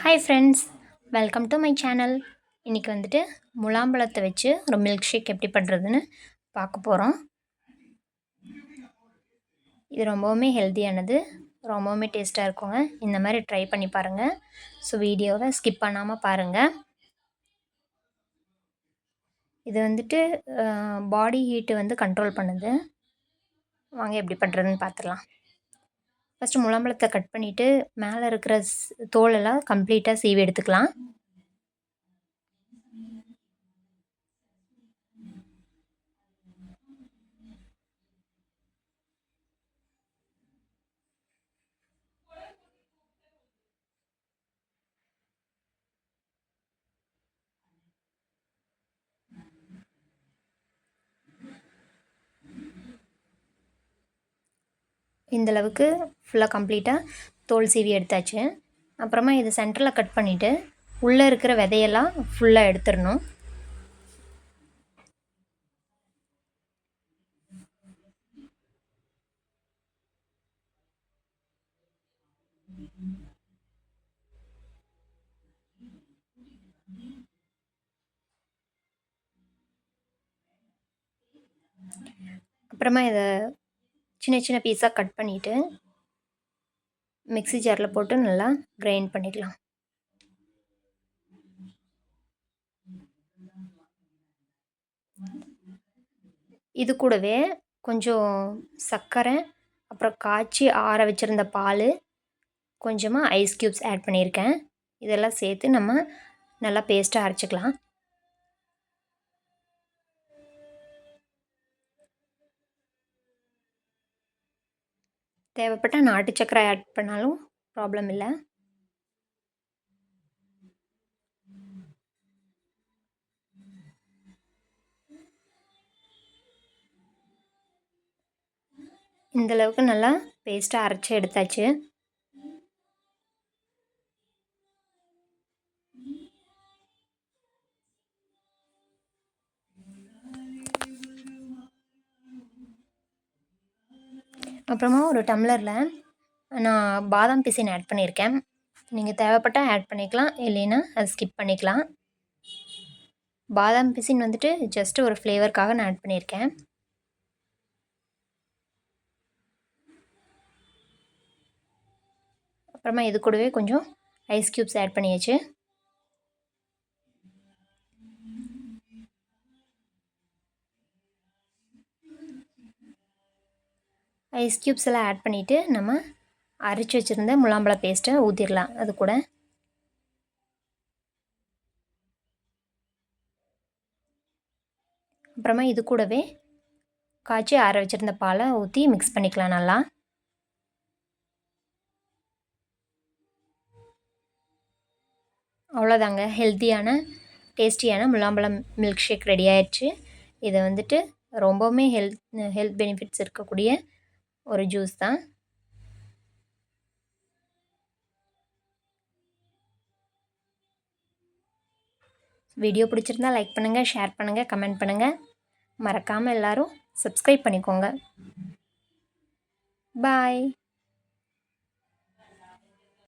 Hi friends welcome to my channel இன்றைக்கி வந்துட்டு முலாம்பழத்தை வச்சு ஒரு மில்க் ஷேக் எப்படி பண்ணுறதுன்னு பார்க்க போகிறோம் இது ரொம்பவுமே ஹெல்த்தியானது ரொம்பவுமே டேஸ்ட்டாக இருக்குங்க. இந்த மாதிரி ட்ரை பண்ணி பாருங்கள் ஸோ வீடியோவை ஸ்கிப் பண்ணாமல் பாருங்கள் இது வந்துட்டு பாடி ஹீட்டு வந்து கண்ட்ரோல் பண்ணுது. வாங்க எப்படி பண்ணுறதுன்னு பார்த்துடலாம். ஃபஸ்ட்டு முலாம்பழத்தை கட் பண்ணிவிட்டு மேலே இருக்கிற தோலெல்லாம் கம்ப்ளீட்டாக சீவி எடுத்துக்கலாம். இந்தளவுக்கு ஃபுல்லாக கம்ப்ளீட்டாக தோல் சீவி எடுத்தாச்சு. அப்புறமா இது சென்டரில் கட் பண்ணிவிட்டு உள்ளே இருக்கிற விதையெல்லாம் ஃபுல்லாக எடுத்துடணும். அப்புறமா இதை சின்ன சின்ன பீஸாக கட் பண்ணிவிட்டு மிக்ஸி ஜாரில் போட்டு நல்லா கிரைண்ட் பண்ணிக்கலாம். இது கூடவே கொஞ்சம் சர்க்கரை அப்புறம் காய்ச்சி ஆற வச்சுருந்த பால் கொஞ்சமாக ஐஸ் க்யூப்ஸ் ஆட் பண்ணியிருக்கேன். இதெல்லாம் சேர்த்து நம்ம நல்லா பேஸ்ட்டாக அரைச்சிக்கலாம். தேவைப்பட்டால் நாட்டு சக்கரை ஆட் பண்ணாலும் ப்ராப்ளம் இல்லை. இந்தளவுக்கு நல்லா பேஸ்ட்டாக அரைச்சி எடுத்தாச்சு. அப்புறமா ஒரு டம்ளரில் நான் பாதாம் பிசின் ஆட் பண்ணியிருக்கேன். நீங்கள் தேவைப்பட்டால் ஆட் பண்ணிக்கலாம் இல்லைன்னா அதை ஸ்கிப் பண்ணிக்கலாம். பாதாம் பிசின் வந்துட்டு ஜஸ்ட்டு ஒரு ஃப்ளேவருக்காக நான் ஆட் பண்ணியிருக்கேன். அப்புறமா இது கூடவே கொஞ்சம் ஐஸ் க்யூப்ஸ் ஆட் பண்ணியாச்சு. ஐஸ் க்யூப்ஸ் எல்லாம் ஆட் பண்ணிவிட்டு நம்ம அரைச்சி வச்சுருந்த முலாம்பழ பேஸ்ட்டை ஊற்றிடலாம் அது கூட அப்புறமா இது கூடவே காய்ச்சி ஆற வச்சுருந்த பாலை ஊற்றி மிக்ஸ் பண்ணிக்கலாம் நல்லா. அவ்வளோதாங்க. ஹெல்த்தியான டேஸ்டியான முலாம்பழம் மில்க் ஷேக் ரெடி ஆயிடுச்சு. இதை வந்துட்டு ரொம்பவுமே ஹெல்த் ஹெல்த் பெனிஃபிட்ஸ் இருக்கக்கூடிய ஒரு ஜூஸ் தான். வீடியோ பிடிச்சிருந்தா லைக் பண்ணுங்கள் ஷேர் பண்ணுங்கள் கமெண்ட் பண்ணுங்கள் மறக்காமல் எல்லோரும் சப்ஸ்கிரைப் பண்ணிக்கோங்க. பாய்.